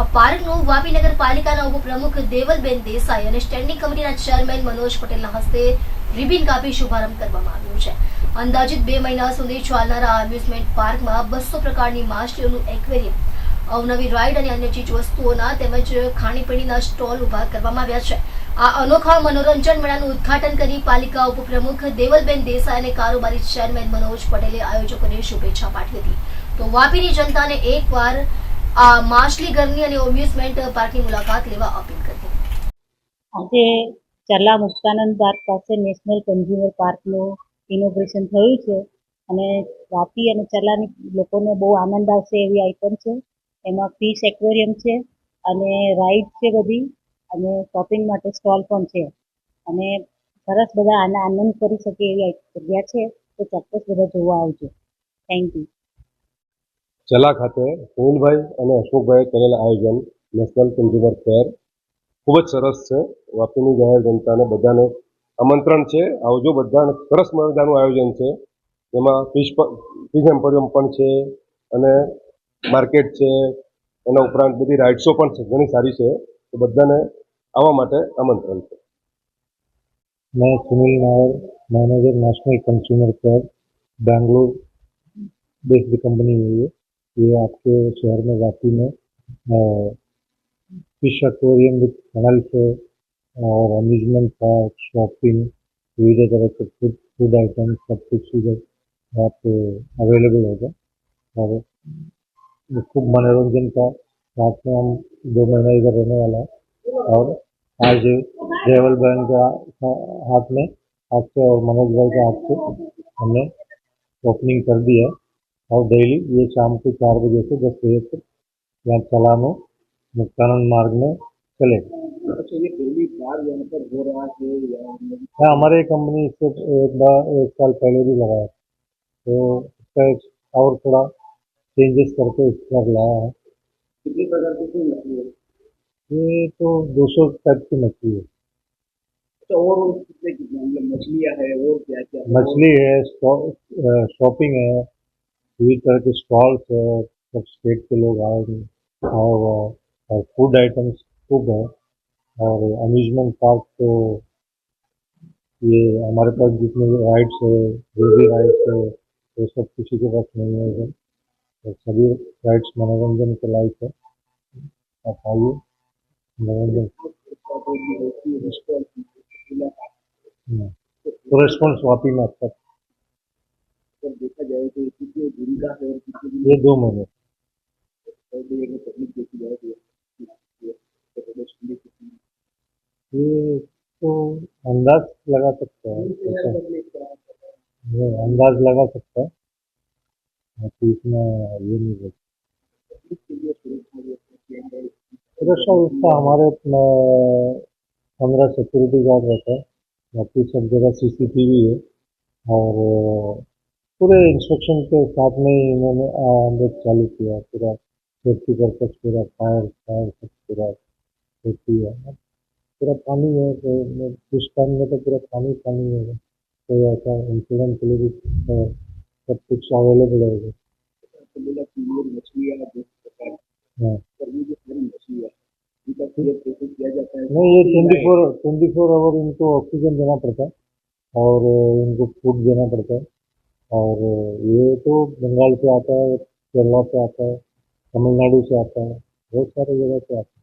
આ પાર્કનું વાપી નગરપાલિકાના ઉપપ્રમુખ દેવલબેન દેસાઈ અને સ્ટેન્ડિંગ કમિટીના ચેરમેન મનોજ પટેલના હસ્તે રિબિન કાપી શુભારંભ કરવામાં આવ્યો છે. અંદાજિત બે મહિના સુધી ચાલનારા અમ્યુઝમેન્ટ પાર્કમાં બસો પ્રકારની માછલીઓનું એક્વેરિયમ, અવનવી રાઇડ અને અન્ય ચીજ વસ્તુઓના તેમજ ખાણીપીણીના સ્ટોલ ઊભા કરવામાં આવ્યા છે. આ અનોખા મનોરંજન મેળાનું ઉદ્ઘાટન કરી પાલિકા ઉપપ્રમુખ દેવલબેન દેસાઈ અને કારોબારી ચેરમેન મનોજ પટેલે આયોજકોને શુભેચ્છા પાઠવી હતી. તો વાપીની જનતાને એકવાર આ માછલી ઘરની અને ઓમ્યુઝમેન્ટ પાર્કની મુલાકાત લેવા અપીલ કરી આજે ચરલા મુક્તાનંદ પાર્ક પાસે નેશનલ કન્ઝ્યુમર પાર્કનું ઇનોગ્રેશન થયું છે અને વાપી અને ચરલાની લોકોને બહુ આનંદ આવશે એવી આઇટમ છે. એમાં ફિશ એક્વેરિયમ છે અને રાઈડ છે બધી અને શોપિંગ માટે સ્ટોલ પણ છે. અને સરસ બધા આને આનંદ કરી શકે એવી જગ્યા છે તો ચોક્કસ બધા જોવા આવજો. થેન્ક યુ ચલા ખાતે પ્રવીણભાઈ અને અશોકભાઈએ કરેલા આયોજન નેશનલ કન્ઝ્યુમર ફેર ખૂબ જ સરસ છે. વાપીની જાહેર જનતાને બધાને આમંત્રણ છે. આવજો બધાને સરસ મજાનું આયોજન છે. જેમાં ફિશ ફિશ એમ્પોરિયમ પણ છે અને માર્કેટ છે. એના ઉપરાંત બધી રાઇડ્સો પણ છે. ઘણી સારી છે. તો બધાને આવવા માટે આમંત્રણ છે. મેં Sunil Nair manager national consumer fair Bangalore based company है ये आपके शहर में वापी में फ़िश एक्वेरियम विद टनल से और अम्यूजमेंट पार्क शॉपिंग विविध तरह के फ़ूड फ़ूड आइटम सब कुछ इधर आप अवेलेबल होगा और खूब मनोरंजन का साथ में हम दो महीना इधर रहने वाला है। और आज देवल बहन का हाथ में हाथ से और मनोज भाई के हाथ से हमने ओपनिंग कर दी है। और डेली ये शाम को चार बजे से दस बजे तक यहाँ चलानो मुक्तानंद मार्ग में चलेगा अच्छा पर हो हमारे कंपनी इससे एक बार एक साल पहले भी लगाया। तो इसका एक और थोड़ा चेंजेस करके इस बार लाया है। कितनी प्रकार की मछली है? ये तो 200 टाइप की मछली है। अच्छा और कितने कितने मतलब मछलियाँ है और क्या क्या मछली है शॉपिंग है विविध तरह के स्टॉल्स है सब स्टेट के लोग आएँगे और और फ़ूड आइटम्स खूब है। और अम्यूजमेंट पार्क तो ये हमारे पास जितने राइड्स है जो भी राइड्स है वो सब किसी के पास नहीं है इधर। तो सभी राइड्स मनोरंजन के लायक है। आप आइए मनोरंजन। हम्म। तो रेस्पॉन्स वापी में अच्छा। अगर देखा जाए तो कितने दूरी का है कितने ये दो महीने तो ये- तो अंदाज लगा सकता है। ये अंदाज लगा सकता है। इसमें ये नहीं बोल व्यवस्था सुरक्षा व्यवस्था हमारे पंद्रह सिक्योरिटी गार्ड रहता है। बाकी सब जगह सीसीटीवी है। और पूरे इंस्ट्रक्शन के साथ में ही इन्होंने आ, हम लोग चालू किया पूरा। सेफ्टी पर्पज पूरा फायर फायर सब पूरा सेफ्टी है पूरा पानी है तो उस टाइम में तो पूरा पानी पानी है। कोई ऐसा इंसिडेंट के लिए भी सब कुछ अवेलेबल है। तो है। नहीं ये twenty four twenty four hour इनको ऑक्सीजन देना पड़ता है और इनको फ़ूड देना पड़ता है। और ये तो बंगाल से आता है, केरला से आता है, तमिलनाडु से आता है, बहुत सारे जगह से आता है।